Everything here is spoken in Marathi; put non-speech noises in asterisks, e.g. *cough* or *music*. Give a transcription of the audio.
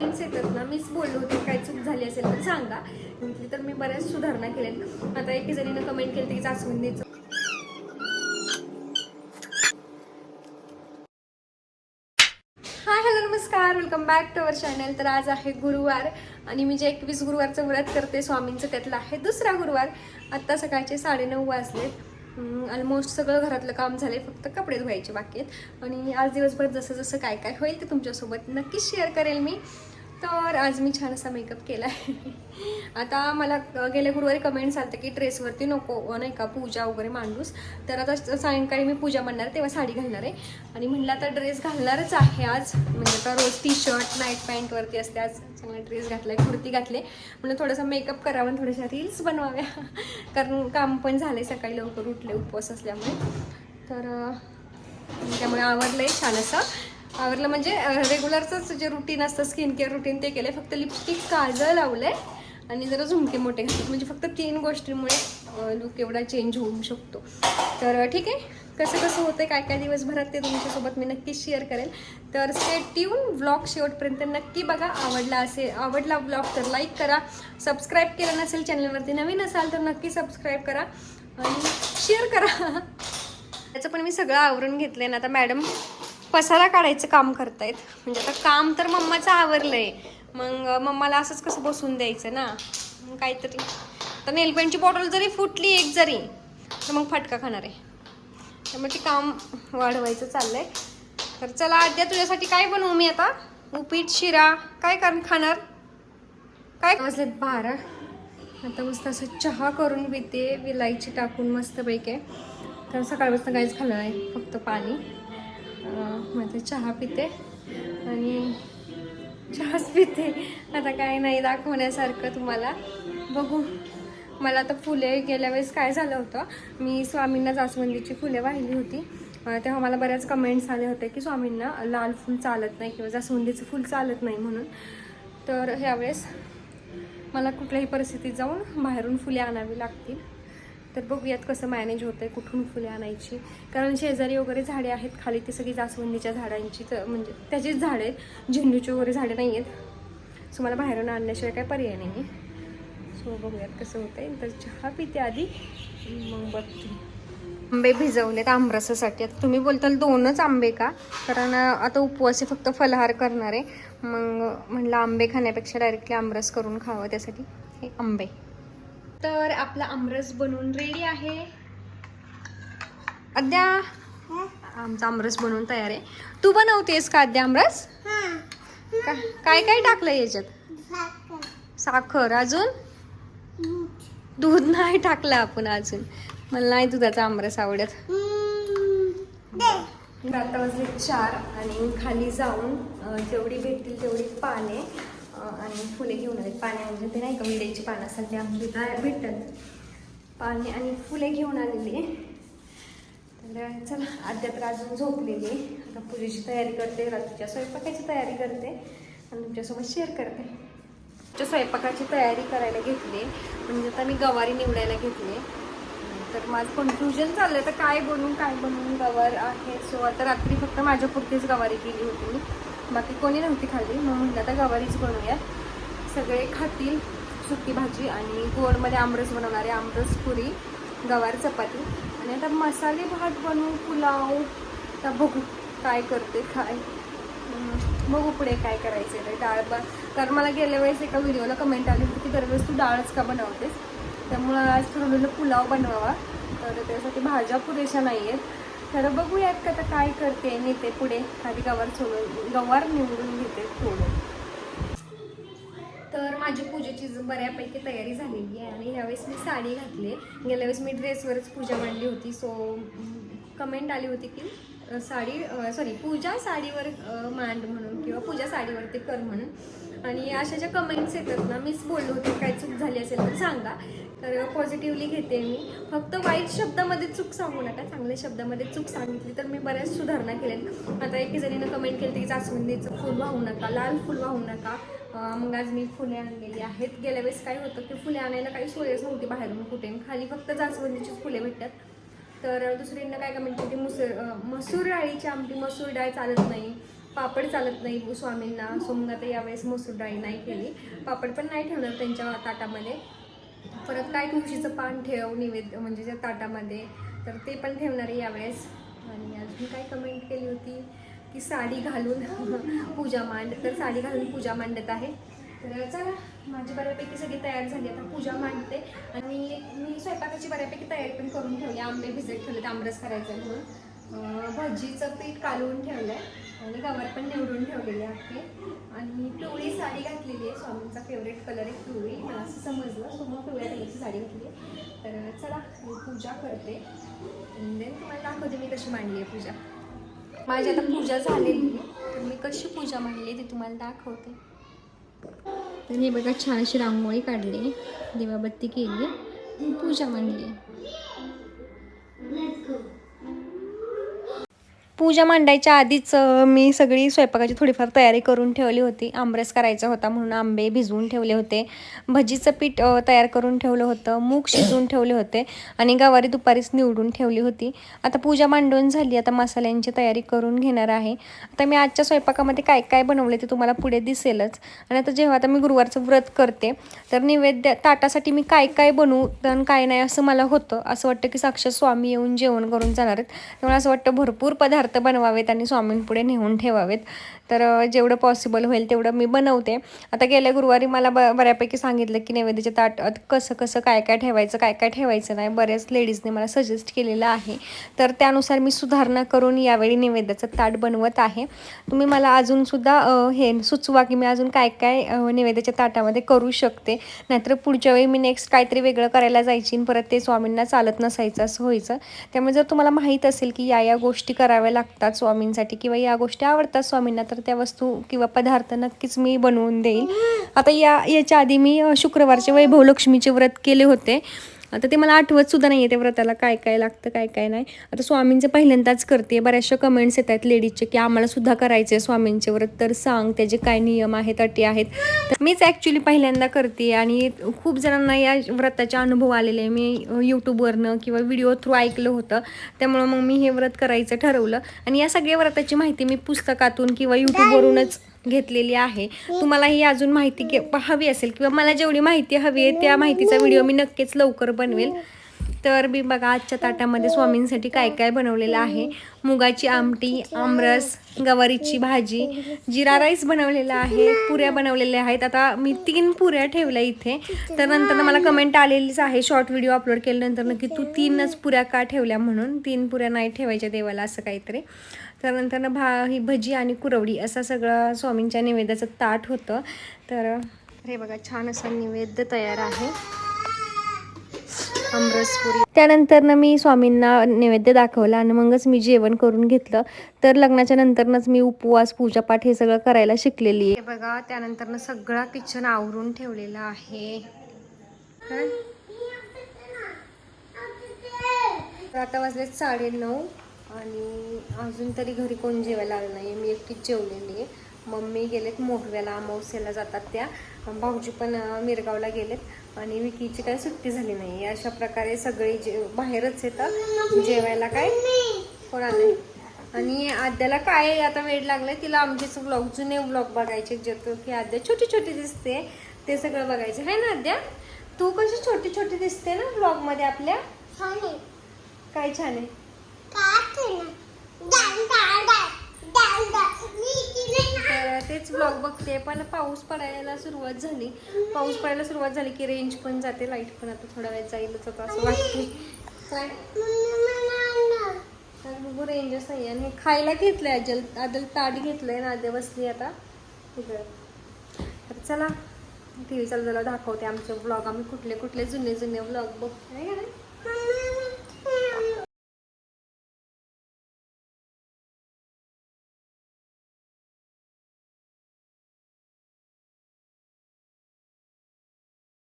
येतात ना मीच बोललो होते काही चूक झाली असेल तर सांगा. म्हटली तर मी बऱ्याच सुधारणा केल्यात. आता एके जणीनं कमेंट केली की जास्वंदीचं. हाय हॅलो नमस्कार. Welcome back to our channel तर आज आहे गुरुवार आणि मी जे एकवीस गुरुवारचं व्रत करते स्वामींचं त्यातलं आहे दुसरा गुरुवार. आत्ता सकाळचे साडेनऊ वाजलेत ऑलमोस्ट सगळं घरातलं काम झाले फक्त कपडे धुवायचे बाकी आहेत. आणि आज दिवसभर जसं जसं काय काय होईल ते तुमच्यासोबत नक्कीच शेअर करेल मी. तर आज मी छान असा मेकअप केला आहे आता मला गेल्या गुरुवारी कमेंट्स आलते की ड्रेसवरती नको नाही का पूजा वगैरे मांडूस. तर आता सायंकाळी मी पूजा म्हणणार आहे, तेव्हा साडी घालणार आहे. आणि म्हणलं आता ड्रेस घालणारच आहे आज. म्हणजे आता रोज टी शर्ट नाईट पॅन्टवरती असते आज चांगला ड्रेस घातला आहे कुर्ती घातले. म्हणून थोडासा मेकअप करावा आणि थोड्याशा रील्स बनवाव्या. कारण काम पण झाले सकाळी लवकर उठले उपवास असल्यामुळे. तर त्यामुळे आवडलं आहे छान असं. आवडलं म्हणजे रेग्युलरचंच जे रुटीन असतं स्किन केअर रुटीन ते केलं फक्त लिपस्टिक काजळ लावलं आहे आणि जरा झुमके मोठे घातले म्हणजे फक्त तीन गोष्टींमुळे लुक एवढा चेंज होऊ शकतो. तर ठीक आहे. कसं कसं होतं काय काय दिवसभरात ते तुमच्यासोबत मी नक्कीच शेअर करेल. तर स्टेट ट्यून ब्लॉग शेवटपर्यंत नक्की बघा. आवडला असेल आवडला ब्लॉग तर लाईक करा. सबस्क्राईब केलं नसेल चॅनलवरती नवीन असाल तर नक्की सबस्क्राईब करा. आणि शेअर करा. *laughs* त्याचं पण मी सगळं आवरून आहे ना. आता मॅडम पसारा काढायचं काम करतायत? म्हणजे आता काम तर मम्माचं आवरलंय. मग मम्माला असंच कसं बसून द्यायचं ना? मग काहीतरी. तर नेलपेंटची बॉटल जरी फुटली एक जरी तर मग फटका खाणार आहे. त्यामुळे ते काम वाढवायचं चाललंय. तर चला आद्या तुझ्यासाठी काय बनवू मी आता? उपीट शिरा काय कर खाणार? काय? वाजलेत बारा. आता मस्त असं चहा करून पिते विलायची टाकून मस्तपैकी. तर सकाळपासून काहीच खाल्लं नाही फक्त पाणी. म्हणजे चहा पिते. आणि चहाच पिते. आता काय नाही दाखवण्यासारखं तुम्हाला. बघू. मला आता फुले गेल्या वेळेस काय झालं होतं मी स्वामींना जास्वंदीची फुले वाहिली होती. तेव्हा मला बऱ्याच कमेंट्स आले होते की स्वामींना लाल फूल चालत नाही किंवा जास्वंदीचं फूल चालत नाही म्हणून. तर ह्यावेळेस मला कुठल्याही परिस्थितीत जाऊन बाहेरून फुले आणावी लागतील. तर बघूयात कसं मॅनेज होतं आहे कुठून फुले आणायची. कारण शेजारी वगैरे झाडे आहेत खाली ती सगळी जास्वंदीच्या झाडांची तर म्हणजे त्याचीच झाडे आहेत. झेंडूची वगैरे झाडे नाही आहेत. सो मला बाहेरून आणण्याशिवाय काय पर्याय नाही आहे. सो बघूयात कसं होतं आहे तर चहा पिते आधी. मग बघते. आंबे भिजवलेत आमरसासाठी. आता तुम्ही बोलताल दोनच आंबे का? कारण आता उपवासी फक्त फलहार करणार. आहे मग म्हणलं आंबे खाण्यापेक्षा डायरेक्टली आमरस करून खावं त्यासाठी. हे आंबे. तर आपला आमरस बनवून रेडी आहे. अद्या आमचा आमरस बनवून तयार आहे. तू बनवतेस का अद्या आमरस? का- काय काय टाकलं याच्यात? साखर. अजून? दूध नाही टाकलं आपण अजून. मला नाही दुधाचा आमरस आवडत. आता वाजले चार आणि खाली जाऊन जेवढी भेटतील तेवढी पाने. आणि फुले घेऊन आले. पाने म्हणजे ते नाही का? विड्याची पानं सध्या ते आमच्या भेटतात. पाने आणि फुले घेऊन आलेली. तर चला आद्या तर अजून झोपलेली. आता पूजेची तयारी करते रात्रीच्या स्वयंपाकाची तयारी करते आणि तुमच्यासोबत शेअर करते. तुमच्या स्वयंपाकाची तयारी करायला घेतली. म्हणजे आता मी गवारी निवडायला घेतली. तर माझं कन्फ्युजन चाललंय तर काय बनवून काय बनवून गवार आहे सो आता रात्री फक्त माझ्यापुरतीच गवारी केली होती. मी बाकी कोणी नव्हती खाल्ली मग म्हटलं आता गवारीच बनवूया. सगळे खातील सुकी भाजी आणि गोडमध्ये आमरस बनवणारे आमरस पुरी गवार चपाती. आणि आता मसाले भात बनवू पुलाव. आता बघू काय करते काय? बघू पुढे काय करायचं ते. डाळ ब कारण मला गेल्या वेळेस एका व्हिडिओला कमेंट आली होती की दरवेळेस तू डाळच का बनवतेस? त्यामुळं आज ठरवलेलं पुलाव बनवावा. तर त्यासाठी भाज्या पुरेशा नाही आहेत तर बघूयात का आता काय करते नेते पुढे. आधी गवार सोडून गवार निवडून घेते सोडून तर माझी पूजेची बऱ्यापैकी तयारी झालेली आहे आणि ह्यावेळेस मी साडी घातली. गेल्या वेळेस मी ड्रेसवरच पूजा मांडली होती. सो कमेंट आली होती की साडी सॉरी पूजा साडीवर मांड म्हणून किंवा पूजा साडीवरती कर म्हणून. आणि अशा ज्या कमेंट्स येतात ना मीच बोललो होते काय चूक झाली असेल तर सांगा. तर पॉझिटिव्हली घेते मी. फक्त वाईट शब्दामध्ये चूक सांगू नका. चांगल्या शब्दामध्ये चूक सांगितली तर मी बऱ्याच सुधारणा केल्या आता एके जणीनं कमेंट केली की जास्वंदीचं फुल वाहू नका लाल फुल वाहू नका. मग आज मी फुले आणलेली आहेत. गेल्या वेळेस काय होतं की फुले आणायला काही सोयच नव्हती बाहेरून कुठे. खाली फक्त जास्वंदीचीच फुले भेटतात. तर दुसरीनं काय कमेंट केली? मुसूर मसूर डाळीची आमटी मसूर डाळ चालत नाही. पापड चालत नाही स्वामींना. सोमनाथ यावेळेस मसूर डाळी नाही केली. पापड पण नाही ठेवणार त्यांच्या ताटामध्ये. परत काय तुळशीचं पान ठेव निवेद म्हणजे त्या ताटामध्ये. तर ते पण ठेवणार आहे यावेळेस. आणि अजून काय कमेंट केली होती? की साडी घालून *laughs* पूजा मांड तर साडी घालून पूजा मांडत आहे. तर चला माझी बऱ्यापैकी सगळी तयार झाली. आता पूजा मांडते. आणि मी स्वयंपाकाची बऱ्यापैकी तयारी पण करून ठेवली. आंबे भिजत ठेवले आमरस करायचं आहे म्हणून भजीचं पीठ कालवून ठेवलं आहे आणि गावात पण निवडून ठेवलेली आहे आणि पिवळी साडी घातलेली आहे. स्वामींचा फेवरेट कलर आहे पिवळी. मला असं समजलं. सो मग पिवळ्या कलरची साडी घातली आहे. तर चला मी पूजा करते. देन तुम्हाला दाखवते मी कशी मांडली आहे पूजा. माझी आता पूजा झालेली आहे. तर मी कशी पूजा मांडली ती तुम्हाला दाखवते. तर हे बघा छान अशी रांगोळी काढली दिवाबत्ती केली पूजा मांडली पूजा मांडायच्या आधीच मी सगळी स्वयंपाकाची थोडीफार तयारी करून ठेवली होती. आंब्रेस करायचा होता म्हणून आंबे भिजवून ठेवले होते. भजीचं पीठ तयार करून ठेवलं होतं. मूग शिजवून ठेवले होते आणि गवारी दुपारीच निवडून ठेवली होती. आता पूजा मांडून झाली. आता मसाल्यांची तयारी करून घेणार आहे. आता मी आजच्या स्वयंपाकामध्ये काय काय बनवले ते तुम्हाला पुढे दिसेलच. आणि आता जेव्हा आता मी गुरुवारचं व्रत करते तर नैवेद्य ताटासाठी मी काय काय बनवू तर काय नाही असं मला होतं. असं वाटतं की साक्षात स्वामी येऊन जेवण करून जाणार आहेत. त्यामुळे असं वाटतं भरपूर पदार्थ बनवावेत आणि स्वामींपुढे नेऊन ठेवावेत. तर जेवढं पॉसिबल होईल तेवढं मी बनवते. आता गेल्या गुरुवारी मला ब बऱ्यापैकी सांगितलं की नैवेद्याच्या ताटात कसं कसं काय काय ठेवायचं काय काय ठेवायचं नाही बऱ्याच लेडीजने मला सजेस्ट केलेलं आहे. तर त्यानुसार मी सुधारणा करून यावेळी नैवेद्याचं ताट बनवत आहे. तुम्ही मला अजूनसुद्धा हे सुचवा की मी अजून काय काय नैवेद्याच्या ताटामध्ये करू शकते. नाहीतर पुढच्या वेळी मी नेक्स्ट काहीतरी वेगळं करायला जायची परत ते स्वामींना चालत नसायचं असं व्हायचं. त्यामुळे जर तुम्हाला माहीत असेल की या या गोष्टी कराव्या लागतात स्वामींसाठी किंवा या गोष्टी आवडतात स्वामींना तर त्या वस्तू किंवा पदार्थ नक्कीच मी बनवून देईल. आता या याच्या आधी मी शुक्रवारचे वैभव लक्ष्मीचे व्रत केले होते. आता ते मला आठवत सुद्धा नाही आहे त्या व्रताला काय काय लागतं काय काय नाही. आता स्वामींचं पहिल्यांदाच करते. बऱ्याचशा कमेंट्स येत आहेत लेडीजचे की आम्हाला सुद्धा करायचे आहे स्वामींचे व्रत. तर सांग त्याचे काय नियम आहेत अटी आहेत? तर मीच ॲक्च्युली पहिल्यांदा करते आणि खूप जणांना या व्रताचे अनुभव आलेले मी यूट्यूबवरनं किंवा व्हिडिओ थ्रू ऐकलं होतं. त्यामुळं मग मी हे व्रत करायचं ठरवलं. आणि या सगळ्या व्रताची माहिती मी पुस्तकातून किंवा यूट्यूबवरूनच घेतलेली आहे. तुम्हालाही अजून माहिती हवी असेल किंवा मला जेवढी माहिती हवी आहे त्या माहितीचा व्हिडिओ मी नक्कीच लवकर बनवेल. तर मी बघा आजच्या ताटामध्ये स्वामींसाठी काय काय बनवलेलं आहे. मुगाची आमटी आमरस गवारीची भाजी जिरा राईस बनवलेला आहे पुऱ्या बनवलेल्या आहेत. आता मी तीन पुऱ्या ठेवल्या इथे. तर नंतर मला कमेंट आलेलीच आहे. शॉर्ट व्हिडिओ अपलोड केल्यानंतर की तू तीनच पुऱ्या का ठेवल्या म्हणून? तीन पुऱ्या नाही ठेवायच्या देवाला असं काहीतरी. त्यानंतर भा ही भजी आणि कुरवडी असं सगळं स्वामींच्या निवेद्याचं ताट होतं. तर हे बघा छान असा निवेद्य तयार आहे. अमरसपुरी त्यानंतर ना मी स्वामींना नैवेद्य दाखवला आणि मगच मी जेवण करून घेतलं. तर लग्नाच्या नंतरनंच मी उपवास पूजापाठ हे सगळं करायला शिकलेली आहे. हे बघा त्यानंतरनं सगळा किचन आवरून ठेवलेला आहे. आता वाजले साडे नऊ आणि अजून तरी घरी कोण जेवायला आलं नाही मी एकटीच जेवलेली आहे. मम्मी गेलेत मोहव्याला अमावस्याला जातात त्या. भाऊजी पण मिरगावला गेलेत. आणि विकीची काही सुट्टी झाली नाही अशा प्रकारे सगळे जे बाहेरच येतात. जेवायला काय कोण आले आणि आद्याला काय आता वेळ लागलाय तिला आमचेच व्लॉग जुने व्लॉग बघायचे जे तो की आद्या छोटी छोटी दिसते. ते सगळं बघायचं. आहे ना आद्या? तू कशी छोटी छोटी दिसते ना व्लॉगमध्ये आपल्या? काय छान आहे? तेच ब्लॉग बघते. पण पाऊस पडायला सुरुवात झाली. पाऊस पडायला सुरुवात झाली की रेंज पण जाते लाइट पण आता थोडा वेळ जाईलच आता असं वाटते काय तर बघू रेंजच नाही आणि खायला घेतलंय अजल अदल ताट घेतलंय ना आधी बसली आता तर चला टी व्ही चालू झाला दाखवते आमचे ब्लॉग आम्ही कुठले कुठले जुने जुने ब्लॉग बघतोय.